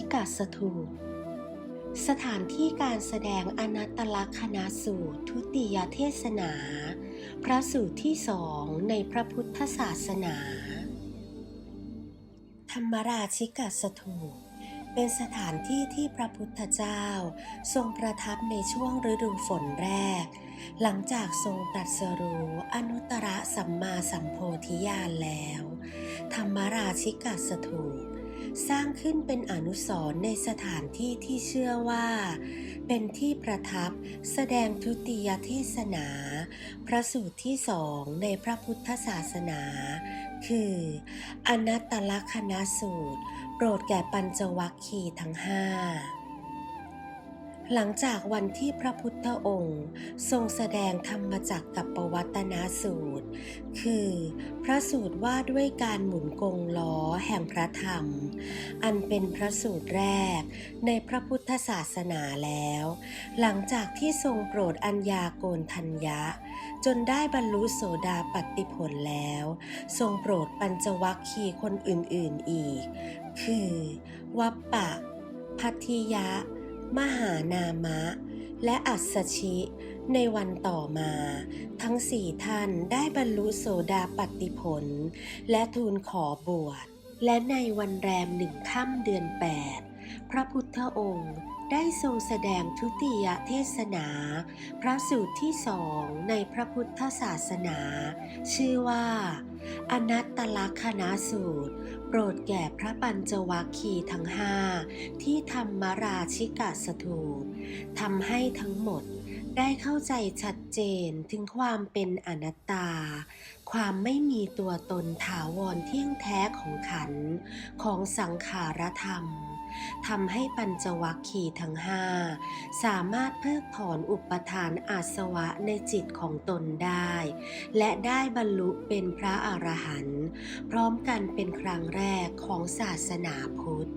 ิกาสถูปสถานที่การแสดงอนัตตลักษณสูตรทุติยเทศนา พระสูตรที่สองในพระพุทธศาสนา ธรรมราชิกาสถูปเป็นสถานที่ที่พระพุทธเจ้า ทรงประทับในช่วงฤดูฝนแรก หลังจากทรงตรัสรู้อนุตตรสัมมาสัมโพธิญาณแล้ว ธรรมราชิกาสถูป สร้างขึ้นเป็นอนุสรณ์ในสถานที่ที่เชื่อว่า เป็นที่ประทับแสดงทุติยเทศนา พระสูตรที่สองในพระพุทธศาสนา คือ อนัตตลกนสูตร โปรดแก่ปัญจวัคคีย์ทั้งห้า หลังจากวันที่พระพุทธองค์ทรงแสดงธรรมจักรกับปวัตนาสูตร คือพระสูตรว่าด้วยการหมุนกงล้อแห่งพระธรรม อันเป็นพระสูตรแรกในพระพุทธศาสนาแล้ว หลังจากที่ทรงโปรดอัญญาโกนทัญญะ จนได้บรรลุโสดาปัตติผลแล้ว ทรงโปรดปัญจวัคคีย์คนอื่นๆอีก คือ วัปปะ พัทธิยะ มหานามะ และอัศชิ ในวันต่อมา ทั้งสี่ท่านได้บรรลุโสดาปัตติผล และทูลขอบวช และในวันแรมหนึ่งค่ำเดือนแปด ระพุทธองค์ได้ทรงแสดงทุติยเทศนา พระสูตรที่สองในพระพุทธศาสนา ชื่อว่า อนัตตลักษณสูตร โปรดแก่พระปัญจวัคคีย์ทั้งห้าที่ธรรมราชิกสถูปทำให้ทั้งหมดได้เข้าใจชัดเจนถึงความเป็นอนัตตา ความไม่มีตัวตนถาวรเที่ยงแท้ของขันธ์ของสังขารธรรม ทำให้ปัญจวัคคีย์ทั้งห้าสามารถเพิกถอนอุปทานอาสวะในจิตของตนได้ และได้บรรลุเป็นพระอรหันต์พร้อมกันเป็นครั้งแรกของศาสนาพุทธ